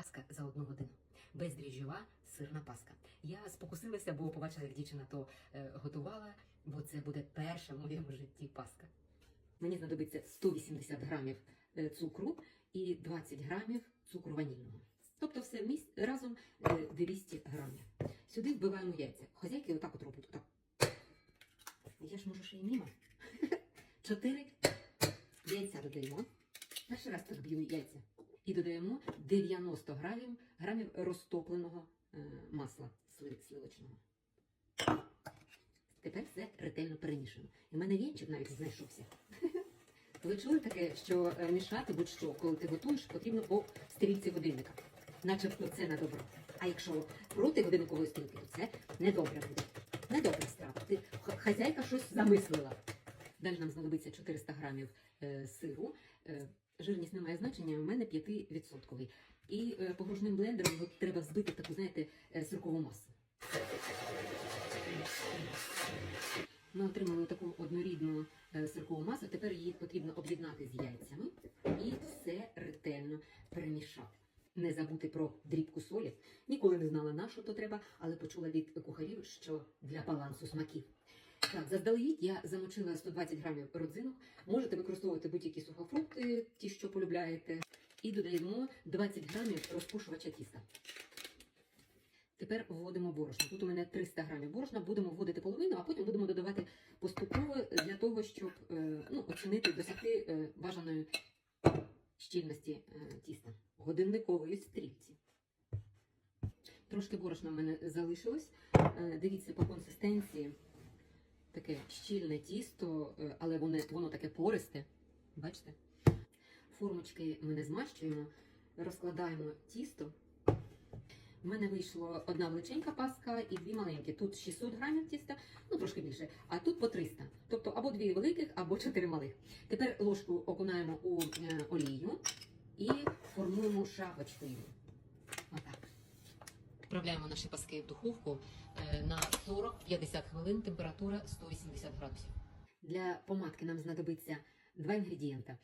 Паска за одну годину. Бездріжджова сирна паска. Я спокусилася, бо побачила, як дівчина то е, готувала, бо це буде перша в моєму житті паска. Мені знадобиться 180 грамів е, цукру і 20 грамів цукру ванільного. Тобто все разом е, 200 грамів. Сюди вбиваємо яйця. Хазяйки отак от роблять. Отак. Я ж можу ще й мимо. Чотири яйця додаємо. Перший раз так б'ю яйця. І додаємо 90 грамів, грамів розтопленого е, масла сли- сливочного. Тепер все ретельно перемішано. І в мене вінчик навіть знайшовся. Ви чули таке, що е, мішати будь-що, коли ти готуєш, потрібно по стрілці годинника. Начебто це на добро. А якщо проти годинникової стрілки, то це недобре буде. Недобра страва. Хазяйка щось замислила. Далі нам знадобиться 400 грамів е, сиру. Жирність не має значення, у мене 5%. І е, погружним блендером треба взбити таку, знаєте, е, сиркову масу. Ми отримали таку однорідну е, сиркову масу. Тепер її потрібно об'єднати з яйцями і все ретельно перемішати. Не забути про дрібку солі. Ніколи не знала на що то треба, але почула від кухарів, що для балансу смаків. Так, заздалегідь я замочила 120 грамів родзинок. Можете використовувати будь-які сухофрукти, ті, що полюбляєте. І додаємо 20 грамів розпушувача тіста. Тепер вводимо борошно. Тут у мене 300 грамів борошна. Будемо вводити половину, а потім будемо додавати поступово для того, щоб е, ну, оцінити, досягти е, бажаної щільності е, тіста. Годинникової стрільці. Трошки борошна в мене залишилось. Е, Дивіться по консистенції. Таке щільне тісто, е, але воно, воно таке пористе. Бачите? Формочки ми не змащуємо, розкладаємо тісто. У мене вийшло одна величенька паска і дві маленькі. Тут 600 грамів тіста, ну трошки більше, а тут по 300. Тобто або дві великих, або чотири малих. Тепер ложку окунаємо у е, олію і формуємо шапочкою. Відправляємо наші паски в духовку е, на 40-50 хвилин, температура 180 градусів. Для помадки нам знадобиться два інгредієнта.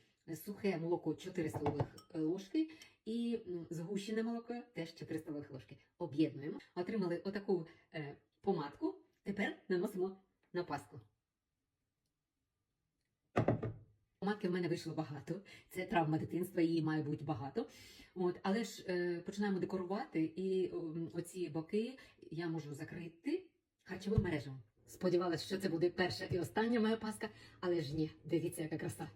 Сухе молоко 4 столових е, ложки і згущене молоко теж 4 столових ложки. Об'єднуємо. Отримали отаку е, помадку. Тепер наносимо на паску. Помадки в мене вийшло багато. Це травма дитинства, її має бути багато. От, але ж е, починаємо декорувати, і м, оці боки я можу закрити харчовим мережем. Сподівалася, що це буде перша і остання моя паска, але ж ні, дивіться, яка краса.